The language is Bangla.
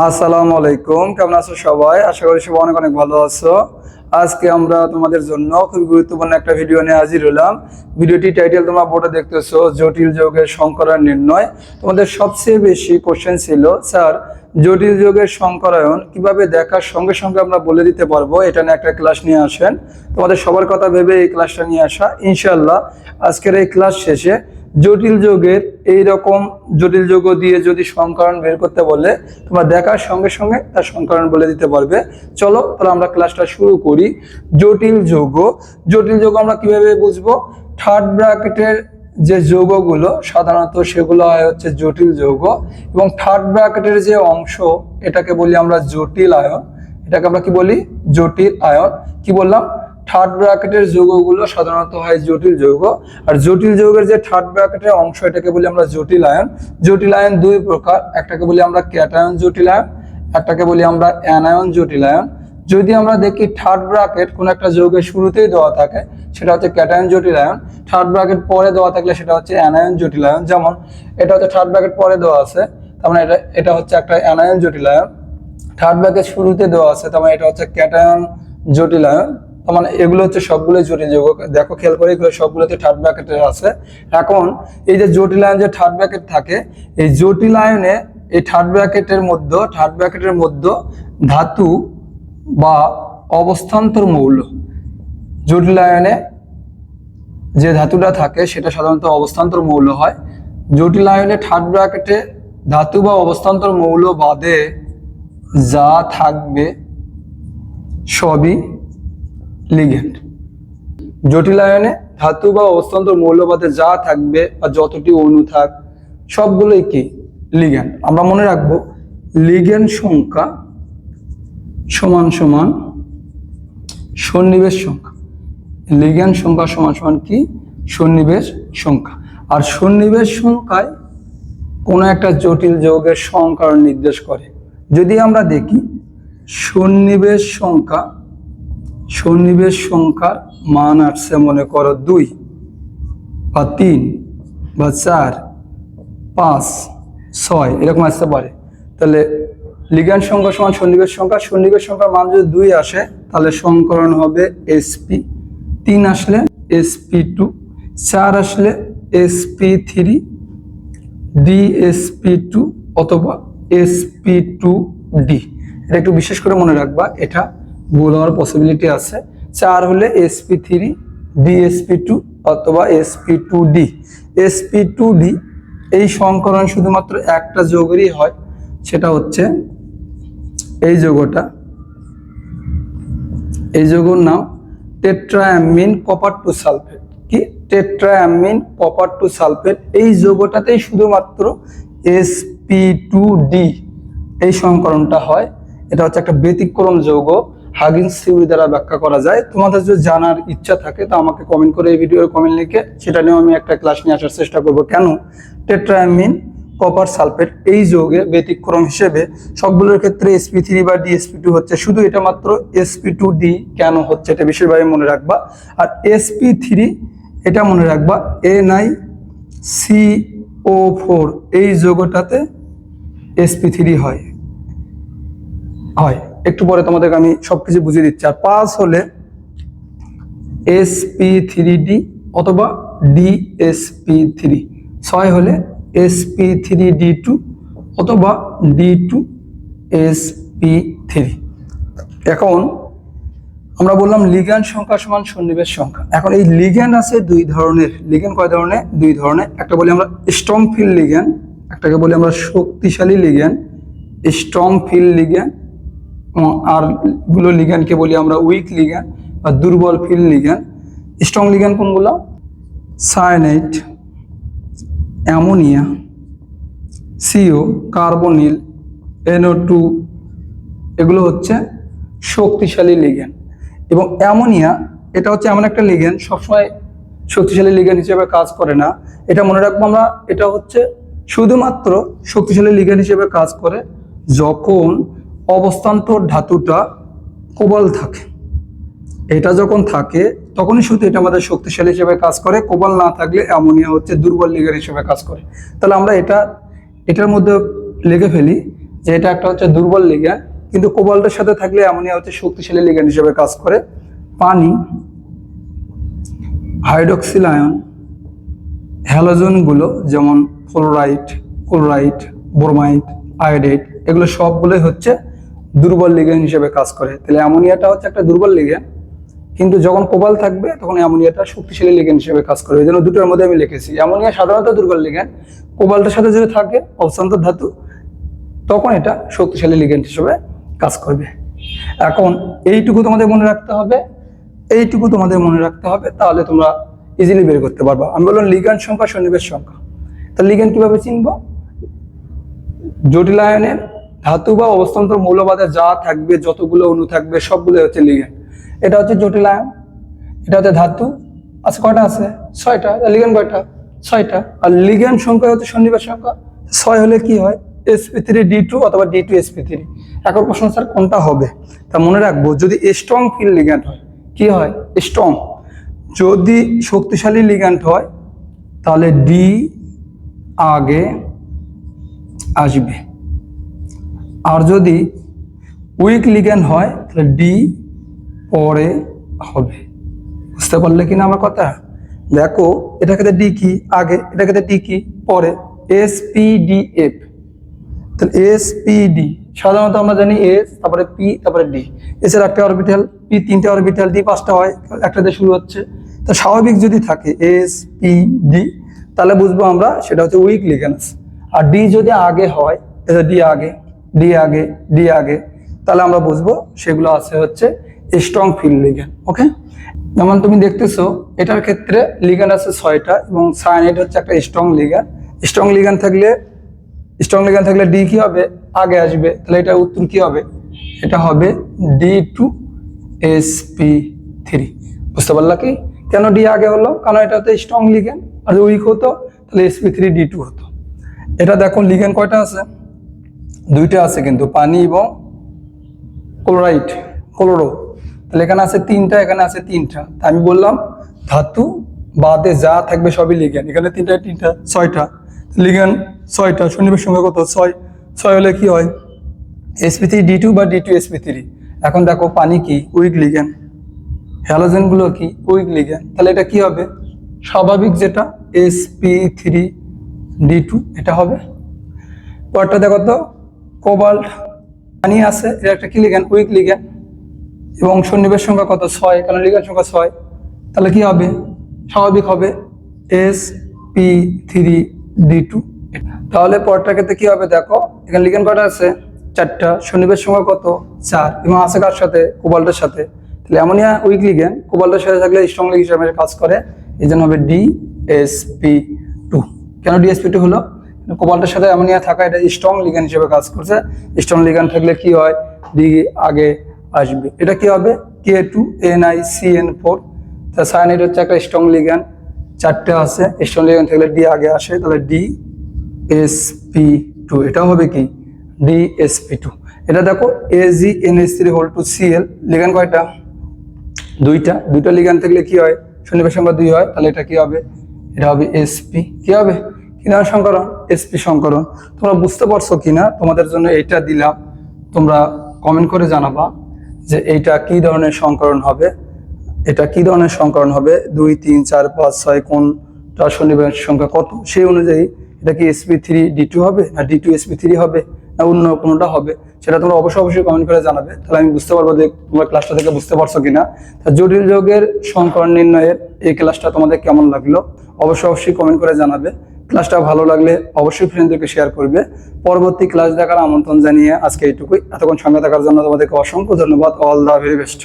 আসসালামু আলাইকুম, কেমন আছো সবাই? আশা করি সবাই অনেক অনেক ভালো আছো। আজকে আমরা তোমাদের জন্য খুব গুরুত্বপূর্ণ একটা ভিডিও নিয়ে হাজির হলাম। ভিডিওটি টাইটেল তোমরা বোর্ডে দেখতেছো, জটিল যোগের সংকরায়ন নির্ণয়। তোমাদের সবচেয়ে বেশি কোশ্চেন ছিল, স্যার, জটিল যোগের সংকরায়ন কীভাবে দেখার সঙ্গে সঙ্গে আমরা বলে দিতে পারব? এটা নিয়ে একটা ক্লাস নিয়ে আসেন। তোমাদের সবার কথা ভেবে এই ক্লাসটা নিয়ে আসা। ইনশাল্লাহ আজকের এই ক্লাস শেষে জটিল যোগের এই রকম জটিল যোগ দিয়ে যদি সংকরণ বের করতে বলে তোমরা দেখার সঙ্গে সঙ্গে তার সংকরণ বলে দিতে পারবে। চলো, তাহলে আমরা ক্লাসটা শুরু করি। জটিল যোগ। জটিল যোগ আমরা কীভাবে বুঝব? থার্ড ব্র্যাকেটের যে যৌগগুলো, সাধারণত সেগুলো হয় হচ্ছে জটিল যৌগ। এবং থার্ড ব্র্যাকেটের যে অংশ, এটাকে বলি আমরা জটিল আয়ন। এটাকে আমরা কি বলি? জটিল আয়ন। কি বললাম? থার্ড ব্র্যাকেটের যৌগগুলো সাধারণত হয় জটিল যৌগ। আর জটিল যৌগের যে থার্ড ব্র্যাকেটের অংশ, এটাকে বলি আমরা জটিল আয়ন। জটিল আয়ন দুই প্রকার, একটাকে বলি আমরা ক্যাটায়ন জটিল আয়ন, একটাকে বলি আমরা অ্যানায়ন জটিল আয়ন। যদি আমরা দেখি থার্ড ব্র্যাকেট কোন একটা যৌগের শুরুতেই দেওয়া থাকে, সেটা হচ্ছে ক্যাটায়ন জটিল আয়ন। থার্ড ব্র্যাকেট পরে দেওয়া থাকলে সেটা হচ্ছে অ্যানায়ন জটিল আয়ন। যেমন এটা হচ্ছে থার্ড ব্র্যাকেট পরে দেওয়া আছে, তার মানে এটা এটা হচ্ছে একটা অ্যানায়ন জটিল আয়ন। থার্ড ব্র্যাকেট শুরুতে দেওয়া আছে, তার মানে এটা হচ্ছে ক্যাটায়ন জটিল আয়ন। মানে এগুলো হচ্ছে সবগুলো জটিল যৌগ দেখো, খেয়াল করে এগুলো সবগুলোতে থার্ড ব্র্যাকেটের আছে। এখন এই যে জটিল আয়ন যে থার্ড ব্র্যাকেট থাকে, এই জটিল আয়নে এই থার্ড ব্র্যাকেটের মধ্যে থার্ড ব্র্যাকেটের মধ্যে ধাতু বা অবস্থান্তর মৌল, জটিল আয়নে যে ধাতুটা থাকে, সেটা সাধারণত অবস্থান্তর মৌল হয়। জটিল আয়নে থার্ড ব্র্যাকেটে ধাতু বা অবস্থান্তর মৌল বাদে যা থাকবে সবই লিগেন্ড। জটিল আয়নে ধাতু বা অবস্থান্তর মৌলবাদে যা থাকবে বা যতটি অণু থাক, সবগুলোই কি? লিগ্যান্ড আমরা মনে রাখব লিগ্যান্ড সংখ্যা সমান সমান সন্নিবেশ সংখ্যা। লিগ্যান্ড সংখ্যা সমান সমান কি? সন্নিবেশ সংখ্যা। আর সন্নিবেশ সংখ্যায় কোনো একটা জটিল যৌগের সংকরণ নির্দেশ করে। যদি আমরা দেখি, সন্নিবেশ সংখ্যা সন্নিবেশ সংখ্যার মান আসছে মনে করো দুই বা তিন বা চার, পাঁচ, ছয়, এরকম আসতে পারে। তাহলে লিগ্যান সংখ্যা সমান সন্নিবেশ সংখ্যা, সন্নিবেশ সংখ্যার মান যদি দুই আসে, তাহলে সংকরণ হবে এসপি তিন আসলে এসপি টু চার আসলে এসপি থ্রি ডিএসপি টু অথবা এসপি টু ডি এটা একটু বিশেষ করে মনে রাখবা, এটা ভুল হওয়ার পসিবিলিটি আছে। চার হলে এসপি থ্রি ডিএসপি টু অথবা sp two d sp two d এই সংকরণ শুধুমাত্র একটা যোগেরই হয়, সেটা হচ্ছে এই যোগটা। এই যোগর নাম টেট্রাঅ্যামিন কপার টু সালফেট। কি? Tetraammine copper two sulphate. এই যোগটাতেই শুধুমাত্র এসপি টু ডি এই সংকরণটা হয়। এটা হচ্ছে একটা ব্যতিক্রম যৌগ। হাগিন্স থিওরি দ্বারা ব্যাখ্যা করা যায়। তোমাদের যদি জানার ইচ্ছা থাকে, তো আমাকে কমেন্ট করে এই ভিডিওর কমেন্ট লিখে সেটা নিয়েও আমি একটা ক্লাস নিয়ে আসার চেষ্টা করব। কেন? টেট্রাঅ্যামিন কপার সালফেট এই যৌগে ব্যতিক্রম হিসেবে সবগুলোর ক্ষেত্রে এসপি থ্রি বা ডিএসপি টু হচ্ছে। শুধু এটা মাত্র এসপি টু ডি কেন হচ্ছে, এটা বিশেষভাবে মনে রাখবা। আর এসপি থ্রি এটা মনে রাখবা N I C O four এই যৌগটাতে এসপি থ্রি হয়। হয়। একটু পরে তোমাদেরকে আমি সবকিছু বুঝিয়ে দিচ্ছি। আর পাঁচ হলে এসপি থ্রি ডি অথবা ডি ডিএসপি থ্রি ছয় হলে এসপি থ্রি ডি টু অথবা ডি টু এসপি থ্রি এখন আমরা বললাম লিগ্যান্ড সংখ্যা সমান সন্নিবেশ সংখ্যা। এখন এই লিগ্যান্ড আছে দুই ধরনের। লিগ্যান্ড কয় ধরনের? দুই ধরনের। একটা বলি আমরা স্ট্রং ফিল লিগ্যান্ড, একটাকে বলি আমরা শক্তিশালী লিগ্যান্ড, স্ট্রং ফিল লিগ্যান্ড আরগুলো লিগ্যান্ডকে বলি আমরা উইক লিগ্যান্ড বা দুর্বল ফিল লিগ্যান্ড স্ট্রং লিগ্যান্ড কোনগুলো? Cyanide ammonia CO carbonyl NO two এগুলো হচ্ছে শক্তিশালী লিগ্যান্ড এবং অ্যামোনিয়া এটা হচ্ছে এমন একটা লিগ্যান্ড সবসময় শক্তিশালী লিগ্যান্ড হিসেবে কাজ করে না। এটা মনে রাখব আমরা, এটা হচ্ছে শুধুমাত্র শক্তিশালী লিগ্যান্ড হিসেবে কাজ করে যখন অবস্থান্তর ধাতুটা কোবাল থাকে। এটা যখন থাকে, তখনই শুধু এটা আমাদের শক্তিশালী হিসেবে কাজ করে, কোবাল না থাকলে অ্যামোনিয়া হচ্ছে দুর্বল লিগার হিসেবে কাজ করে। তাহলে আমরা এটা, এটার মধ্যে লিখে ফেলি যে এটা একটা হচ্ছে দুর্বল লিগ্যান্ড কিন্তু কোবাল্টের সাথে থাকলে অ্যামোনিয়া হচ্ছে শক্তিশালী লিগ্যান্ড হিসেবে কাজ করে। পানি হাইড্রোক্সিল আয়ন হ্যালোজনগুলো যেমন ফ্লোরাইট ক্লোরাইট ব্রোমাইট আয়োডাইড, এগুলো সবগুলোই হচ্ছে দুর্বল লিগ্যান্ড হিসেবে কাজ করে। তাহলে অ্যামোনিয়াটা হচ্ছে একটা দুর্বল লিগ্যান্ড কিন্তু যখন কোবাল থাকবে, তখন অ্যামোনিয়াটা শক্তিশালী লিগ্যান্ড হিসেবে কাজ করে। এই জন্য দুটোর মধ্যে আমি লিখেছি, অ্যামোনিয়া সাধারণত দুর্বল লিগ্যান্ড কোবাল্টের সাথে যদি থাকে অবস্থান্তর ধাতু, তখন এটা শক্তিশালী লিগ্যান্ড হিসেবে কাজ করবে। এখন এইটুকু তোমাদের মনে রাখতে হবে, এইটুকু তোমাদের মনে রাখতে হবে, তাহলে তোমরা ইজিলি বের করতে পারবা। আমি বললাম লিগান সংখ্যা, সন্নিবেশ সংখ্যা। তা লিগান কীভাবে চিনবো? জটিল আয়নের ধাতু বা অবস্থান্তর মৌলবাদে যা থাকবে, যতগুলো অণু থাকবে, সবগুলো হচ্ছে লিগ্যান্ড এটা হচ্ছে জটিল আয়ন, এটা হচ্ছে ধাতু। আছে কয়টা আছে? ছয়টা। লিগ্যান্ড কয়টা? ছয়টা। আর লিগ্যান্ড সংখ্যা হচ্ছে সন্নিবেশ সংখ্যা। ছয় হলে কি হয়? এসপি থ্রি ডি টু অথবা ডি টু এসপি থ্রি এখন প্রশ্ন, স্যার, কোনটা হবে? তা মনে রাখব, যদি স্ট্রং ফিল লিগ্যান্ড হয়, কি হয়? স্ট্রং যদি শক্তিশালী লিগ্যান্ড হয়, তাহলে ডি আগে আসবে। আর যদি উইক লিগ্যান্ড হয়, তাহলে ডি পরে হবে। বুঝতে পারলে কিনা আমার কথা? দেখো এটা ক্ষেত্রে ডি কি? আগে এটা ক্ষেত্রে ডি কি? পরে। এস পি ডি এফ তাহলে এস পি ডি সাধারণত আমরা জানি এস তারপরে পি তারপরে ডি এস এর একটা অরবিটাল পি তিনটে অরবিটাল ডি পাঁচটা হয় একটাতে শুরু হচ্ছে। তো স্বাভাবিক যদি থাকে এস পি ডি তাহলে বুঝব আমরা সেটা হচ্ছে উইক লিগ্যান্স আর ডি যদি আগে হয় ডি আগে। ডি আগে ডি আগে। তাহলে আমরা বুঝব সেগুলো আছে হচ্ছে স্ট্রং ফিল লিগ্যান্ড ওকে? যেমন তুমি দেখতেছো, এটার ক্ষেত্রে লিগ্যান্ড আছে ছয়টা এবং সায়ানাইড হচ্ছে একটা স্ট্রং লিগ্যান্ড স্ট্রং লিগ্যান্ড থাকলে, স্ট্রং লিগ্যান্ড থাকলে ডি কি হবে? আগে আসবে। তাহলে এটা উত্তর কি হবে? এটা হবে d two s p three. বুঝতে পারলা কি? কেন ডি আগে হলো? কারণ এটা হচ্ছে স্ট্রং লিগ্যান্ড আর উইক হতো, তাহলে s p three d two হতো। এটা দেখো লিগ্যান্ড কয়টা আছে? দুইটা আছে কিন্তু, পানি এবং ক্লোরাইড, ক্লোরো। তাহলে এখানে আছে তিনটা, এখানে আছে তিনটা। তা আমি বললাম, ধাতু বাদে যা থাকবে সবই লিগ্যান্ড এখানে তিনটা তিনটা, ছয়টা। লিগ্যান্ড ছয়টা শনিবার সঙ্গে কত? ছয়। ছয় হলে কি হয়? এসপি থ্রি ডি টু বা ডি টু এসপি থ্রি এখন দেখো পানি কি? উইক লিগ্যান্ড হ্যালোজেনগুলো কি? উইক লিগ্যান্ড তাহলে এটা কি হবে? স্বাভাবিক যেটা এসপি থ্রি ডি টু এটা হবে। পরটা দেখো তো কোবাল্ট পানি আছে এটা একটা কি লিগ্যান্ড উইক লিগ্যান্ড এবং সন্নিবেশ সংখ্যা কত? ছয়। কারণ লিগ্যান্ড সংখ্যা ছয়। তাহলে কি হবে? স্বাভাবিক হবে s p three d two তাহলে পরটা ক্ষেত্রে কি হবে দেখো? এখানে লিগ্যান্ড কটা আছে? চারটা। সন্নিবেশ সংখ্যা কত? চার। এবং আছে কার সাথে? কোবাল্টের সাথে। তাহলে অ্যামোনিয়া উইক লিগ্যান্ড কোবাল্টের সাথে থাকলে স্ট্রং লিগ হিসাবে কাজ করে। এই জন্য হবে ডি এস পি টু কেন ডিএসপি টু হলো? কোবাল্টের সাথে অ্যামোনিয়া থাকা এটা স্ট্রং লিগ্যান্ড হিসেবে কাজ করছে। স্ট্রং লিগান থাকলে কি হয়? ডি আগে আসবে। এটা কি হবে? K two N I C N four তা সায়ানাইড হচ্ছে একটা স্ট্রং লিগান চারটে আছে। স্ট্রং লিগান থাকলে ডি আগে আসে। তাহলে ডি এস পি টু এটা হবে কি? ডি এস পি টু এটা দেখো A G N S three whole two C L ligand কয়টা? দুইটা। দুইটা লিগান থাকলে কি হয়? শনিবার সংখ্যা দুই হয়। তাহলে এটা কি হবে? এটা হবে এসপি কি হবে? কি নাম সংকরণ এসপি সংকরণ তোমরা বুঝতে পারছ কিনা? তোমাদের জন্য এইটা দিলাম তোমরা কমেন্ট করে জানাবা যে এইটা কি ধরনের সংকরণ হবে? এটা কি ধরনের সংকরণ হবে? দুই, তিন, চার, পাঁচ, ছয় কোনটা শনিবার সংখ্যা কত? সেই অনুযায়ী এটা কি এসপি থ্রি ডি টু হবে না ডি টু এসপি থ্রি হবে না অন্য কোনোটা হবে? সেটা তোমরা অবশ্যই অবশ্যই কমেন্ট করে জানাবে। তাহলে আমি বুঝতে পারব যে তোমরা ক্লাসটা থেকে বুঝতে পারছ কিনা। তা জটিল যোগের সংকরণ নির্ণয়ের এই ক্লাসটা তোমাদের কেমন লাগল? অবশ্যই অবশ্যই কমেন্ট করে জানাবে। ক্লাসটা ভালো লাগলে অবশ্যই ফ্রেন্ডদেরকে শেয়ার করবে। পরবর্তী ক্লাস দেখার আমন্ত্রণ জানিয়ে আজকে এইটুকুই। এতক্ষণ সঙ্গে থাকার জন্য তোমাদেরকে অসংখ্য ধন্যবাদ। All the very best